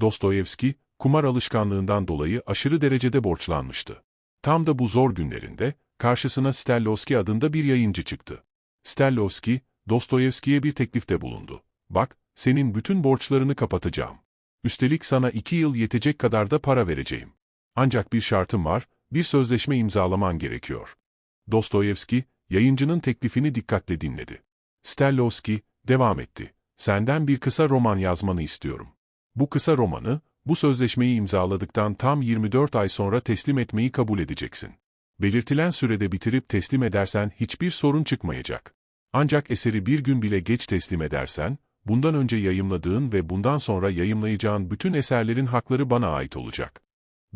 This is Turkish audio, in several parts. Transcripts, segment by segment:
Dostoyevski, kumar alışkanlığından dolayı aşırı derecede borçlanmıştı. Tam da bu zor günlerinde, karşısına Sterlovski adında bir yayıncı çıktı. Sterlovski, Dostoyevski'ye bir teklifte bulundu. Bak, senin bütün borçlarını kapatacağım. Üstelik sana iki yıl yetecek kadar da para vereceğim. Ancak bir şartım var, bir sözleşme imzalaman gerekiyor. Dostoyevski, yayıncının teklifini dikkatle dinledi. Sterlovski, devam etti. Senden bir kısa roman yazmanı istiyorum. Bu kısa romanı, bu sözleşmeyi imzaladıktan tam 24 ay sonra teslim etmeyi kabul edeceksin. Belirtilen sürede bitirip teslim edersen hiçbir sorun çıkmayacak. Ancak eseri bir gün bile geç teslim edersen, bundan önce yayımladığın ve bundan sonra yayımlayacağın bütün eserlerin hakları bana ait olacak.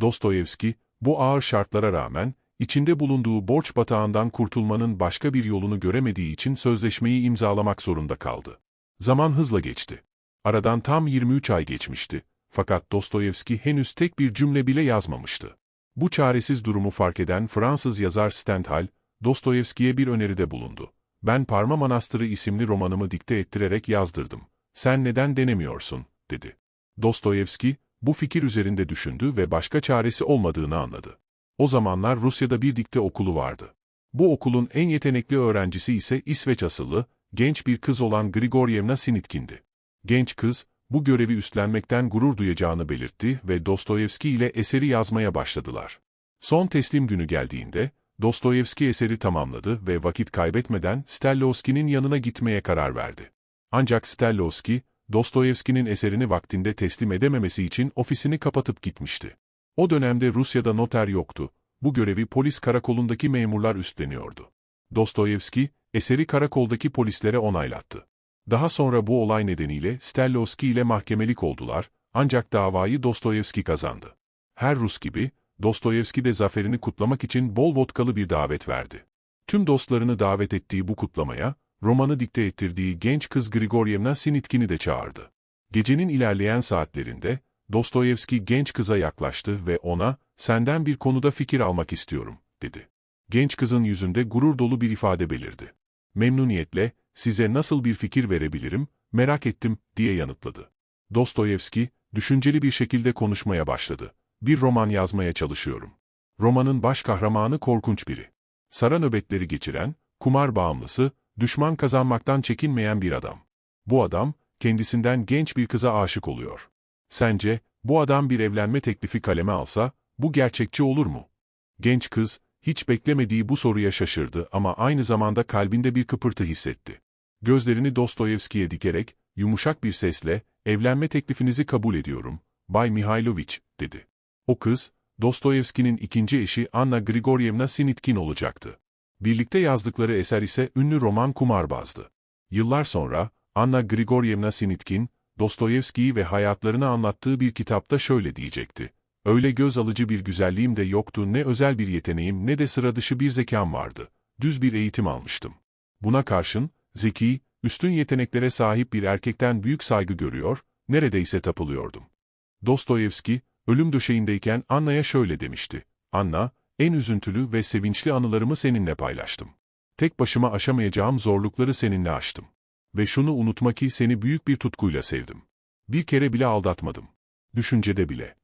Dostoyevski, bu ağır şartlara rağmen, içinde bulunduğu borç batağından kurtulmanın başka bir yolunu göremediği için sözleşmeyi imzalamak zorunda kaldı. Zaman hızla geçti. Aradan tam 23 ay geçmişti. Fakat Dostoyevski henüz tek bir cümle bile yazmamıştı. Bu çaresiz durumu fark eden Fransız yazar Stendhal, Dostoyevski'ye bir öneride bulundu. Ben Parma Manastırı isimli romanımı dikte ettirerek yazdırdım. Sen neden denemiyorsun, dedi. Dostoyevski, bu fikir üzerinde düşündü ve başka çaresi olmadığını anladı. O zamanlar Rusya'da bir dikte okulu vardı. Bu okulun en yetenekli öğrencisi ise İsveç asıllı, genç bir kız olan Grigoryevna Sinitkin'di. Genç kız, bu görevi üstlenmekten gurur duyacağını belirtti ve Dostoyevski ile eseri yazmaya başladılar. Son teslim günü geldiğinde, Dostoyevski eseri tamamladı ve vakit kaybetmeden Sterlovski'nin yanına gitmeye karar verdi. Ancak Sterlovski, Dostoyevski'nin eserini vaktinde teslim edememesi için ofisini kapatıp gitmişti. O dönemde Rusya'da noter yoktu. Bu görevi polis karakolundaki memurlar üstleniyordu. Dostoyevski, eseri karakoldaki polislere onaylattı. Daha sonra bu olay nedeniyle Sterlovski ile mahkemelik oldular, ancak davayı Dostoyevski kazandı. Her Rus gibi, Dostoyevski de zaferini kutlamak için bol vodkalı bir davet verdi. Tüm dostlarını davet ettiği bu kutlamaya, romanı dikte ettirdiği genç kız Grigoryevna Sinitkin'i de çağırdı. Gecenin ilerleyen saatlerinde, Dostoyevski genç kıza yaklaştı ve ona, senden bir konuda fikir almak istiyorum, dedi. Genç kızın yüzünde gurur dolu bir ifade belirdi. Memnuniyetle, size nasıl bir fikir verebilirim, merak ettim, diye yanıtladı. Dostoyevski, düşünceli bir şekilde konuşmaya başladı. Bir roman yazmaya çalışıyorum. Romanın baş kahramanı korkunç biri. Sara nöbetleri geçiren, kumar bağımlısı, düşman kazanmaktan çekinmeyen bir adam. Bu adam, kendisinden genç bir kıza aşık oluyor. Sence, bu adam bir evlenme teklifi kaleme alsa, bu gerçekçi olur mu? Genç kız, hiç beklemediği bu soruya şaşırdı ama aynı zamanda kalbinde bir kıpırtı hissetti. Gözlerini Dostoyevski'ye dikerek, yumuşak bir sesle, evlenme teklifinizi kabul ediyorum, Bay Mihailovich, dedi. O kız, Dostoyevski'nin ikinci eşi Anna Grigoryevna Sinitkin olacaktı. Birlikte yazdıkları eser ise ünlü roman Kumarbaz'dı. Yıllar sonra, Anna Grigoryevna Sinitkin, Dostoyevski'yi ve hayatlarını anlattığı bir kitapta şöyle diyecekti. Öyle göz alıcı bir güzelliğim de yoktu ne özel bir yeteneğim ne de sıra dışı bir zekam vardı. Düz bir eğitim almıştım. Buna karşın, zeki, üstün yeteneklere sahip bir erkekten büyük saygı görüyor, neredeyse tapılıyordum. Dostoyevski, ölüm döşeğindeyken Anna'ya şöyle demişti. Anna, en üzüntülü ve sevinçli anılarımı seninle paylaştım. Tek başıma aşamayacağım zorlukları seninle aştım. Ve şunu unutma ki seni büyük bir tutkuyla sevdim. Bir kere bile aldatmadım. Düşüncede bile.